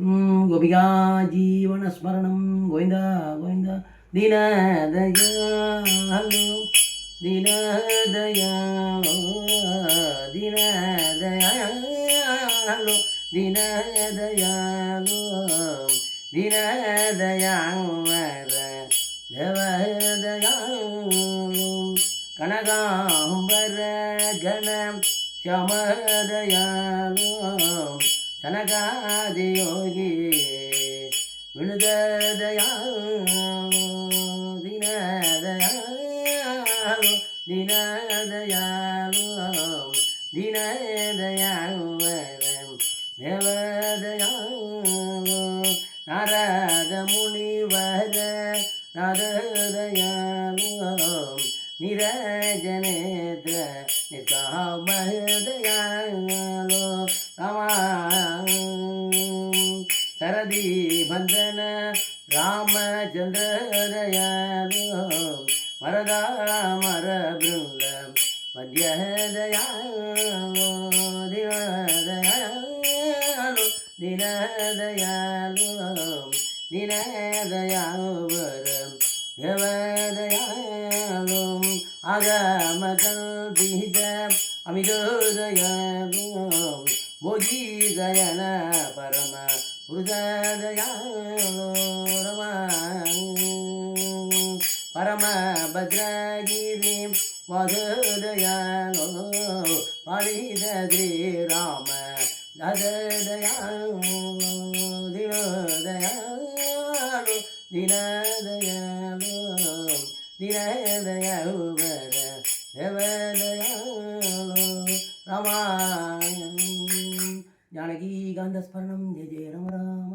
கோபிகா ஜீவனஸ்மரணம். கோவிந்தா கோவிந்தா. தினதயா தினதயா தினதயாலோ தினதயாலோ தினதயாவர தேவதயாலோ. கனகாம்பர கணம் சமதயாலோ கனகாதியோகி விழுததயாலோ தினதயாலோ தினதயாலோ தினதயாவரம் தேவதயாலோ நாரத முனிவர நாரதயாலோ நிரஜனேந்திர நிகாமதயாலோ கரதி பந்தன ராமச்சந்திரதயாலோ மரதா மர பிருந்த மத்தியதயாலோ தினதயாலோ தினதயாலோ தினதயாவரம் தேவதயாலும் அகமகல்பித அமிதோதயாலும் போகிதயன பரம புருஷதயாலோ ரமா பரம பத்ரகிரி மதுதயாலோ பழித ஸ்ரீராம தததயாலோ தினோதயாலோ தினதயாலோ தினதயாவர தேவதயாலோ ஜானகீகாந்த ஸ்மரணம் ஜெய ஜெய ரம ராம.